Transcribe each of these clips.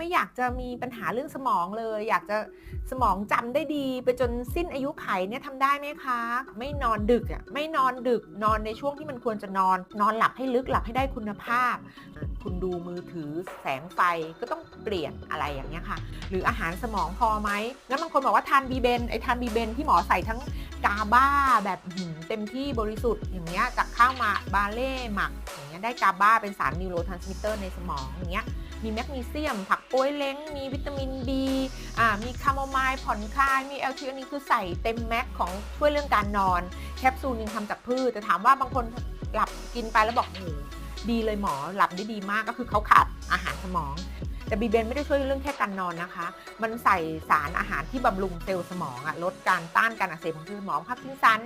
ไม่อยากจะมีปัญหาเรื่องสมองเลย อยากจะสมองจำได้ดี ไปจนสิ้นอายุไขเนี่ยทำได้ไหมคะ ไม่นอนดึกอะไม่นอนดึกนอนในช่วงที่มันควรจะนอน นอนหลับให้ลึกหลับให้ได้คุณภาพ คุณดูมือถือแสงไฟก็ต้องเปลี่ยนอะไรอย่างเงี้ยค่ะ หรืออาหารสมองพอไหมงั้นบางคนบอกว่าทานบีเบนไอ้ทานบีเบนที่หมอใส่ทั้งกาบ้าแบบเต็มที่บริสุทธิ์อย่างเงี้ยจากข้าวมาบาเล่หมักอย่างเงี้ยได้กาบ้าเป็นสารนิวโรทรานสมิเตอร์ในสมองอย่างเงี้ย มีแมกนีเซียม ผักโป้ยเล้ง มีวิตามิน B อ่ามีคาโมไมล์ผ่อนคลาย มีแอลทีอันนี้คือใส่เต็มแม็กของช่วยเรื่องการนอน แคปซูลหนึงทำจากพืชแต่ถามว่าบางคนหลับกินไปแล้วบอกโอ้ดีเลยหมอหลับได้ดีมากก็คือเขาขาดอาหารสมอง แต่บีเบนไม่ได้ช่วยเรื่องแค่การนอนนะคะ มันใส่สารอาหารที่บำรุงเซลล์สมองอะลดการต้านการอักเสบของเซลล์สมองพาร์กินสัน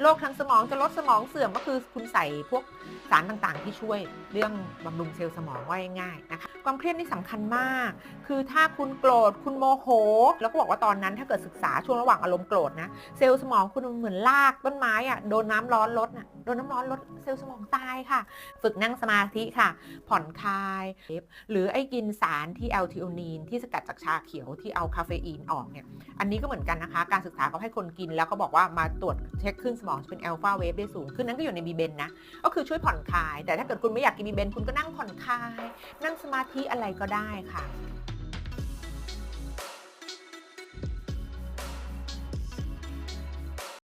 โรคทางสมองจะลดสมองเสื่อมก็คือคุณใส่พวกสารต่างๆ ที่ช่วยเรื่องบำรุงเซลล์สมองว่าง่ายๆนะคะความเครียดนี่สำคัญมาก คือถ้าคุณโกรธคุณโมโห แล้วก็บอกว่าตอนนั้นถ้าเกิดศึกษาช่วงระหว่างอารมณ์โกรธนะเซลล์สมองคุณเหมือนรากต้นไม้อะโดนน้ำร้อนลดน่ะโดนน้ำร้อนลดเซลล์สมองตายค่ะ ฝึกนั่งสมาธิค่ะ ผ่อนคลาย หรือไอ้กินสารที่แอลทิโอนีนที่สกัดจากชาเขียวที่เอาคาเฟอีนออกเนี่ย อันนี้ก็เหมือนกันนะคะ การศึกษาเขาให้คนกิน แล้วเขาบอกว่ามาตรวจเช็คขึ้นสมองเป็นอัลฟาเวฟได้สูงขึ้นนั้นก็อยู่ในบีเบนนะ ก็คือช่วยผ่อนคลาย แต่ถ้าเกิดคุณไม่อยากกินบีเบนคุณก็นั่งผ่อนคลาย นั่งสมาธิอะไรก็ได้ค่ะ